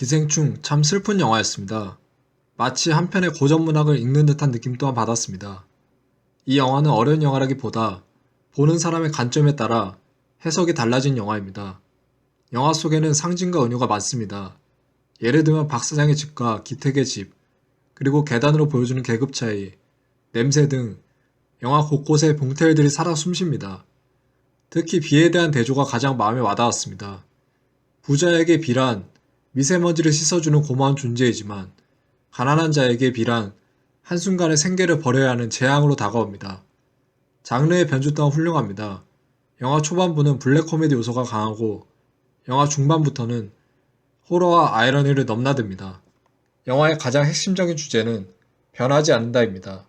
기생충 참 슬픈 영화였습니다. 마치 한 편의 고전 문학을 읽는 듯한 느낌 또한 받았습니다. 이 영화는 어려운 영화라기보다 보는 사람의 관점에 따라 해석이 달라진 영화입니다. 영화 속에는 상징과 은유가 많습니다. 예를 들면 박 사장의 집과 기택의 집, 그리고 계단으로 보여주는 계급 차이, 냄새 등 영화 곳곳에 봉태일들이 살아 숨쉽니다. 특히 비에 대한 대조가 가장 마음에 와닿았습니다. 부자에게 비란 미세먼지를 씻어주는 고마운 존재이지만 가난한 자에게 비란 한순간에 생계를 버려야 하는 재앙으로 다가옵니다. 장르의 변주 또한 훌륭합니다. 영화 초반부는 블랙 코미디 요소가 강하고 영화 중반부터는 호러와 아이러니를 넘나듭니다. 영화의 가장 핵심적인 주제는 변하지 않는다입니다.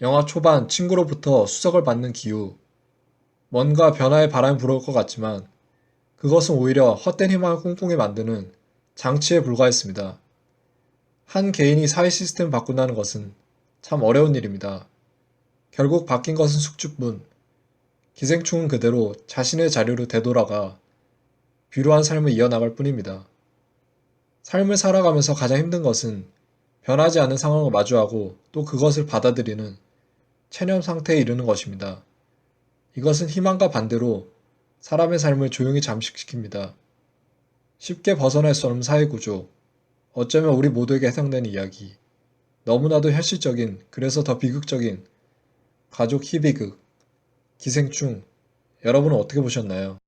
영화 초반 친구로부터 수석을 받는 기후. 뭔가 변화의 바람이 불어올 것 같지만 그것은 오히려 헛된 희망을 꽁꽁히 만드는 장치에 불과했습니다. 한 개인이 사회 시스템을 바꾼다는 것은 참 어려운 일입니다. 결국 바뀐 것은 숙주뿐. 기생충은 그대로 자신의 자료로 되돌아가 비루한 삶을 이어나갈 뿐입니다. 삶을 살아가면서 가장 힘든 것은 변하지 않는 상황을 마주하고 또 그것을 받아들이는 체념 상태에 이르는 것입니다. 이것은 희망과 반대로 사람의 삶을 조용히 잠식시킵니다. 쉽게 벗어날 수 없는 사회 구조, 어쩌면 우리 모두에게 해당되는 이야기, 너무나도 현실적인, 그래서 더 비극적인 가족 희비극, 기생충, 여러분은 어떻게 보셨나요?